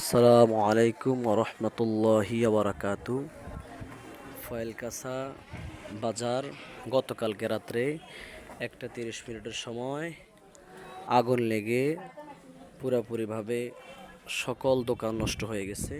আসসালামু আলাইকুম রহমতুল্লাহি বারাকাতু ফয়েলকাসা বাজার গতকালকে রাত্রে একটা তিরিশ মিনিটের সময় আগুন লেগে পুরোপুরিভাবে সকল দোকান নষ্ট হয়ে গেছে।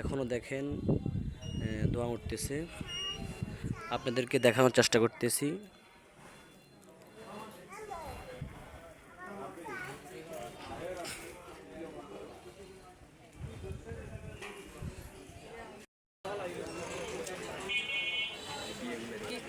এখনও দেখেন ধোঁয়া উঠতেছে। আপনাদেরকে দেখানোর চেষ্টা করতেছি।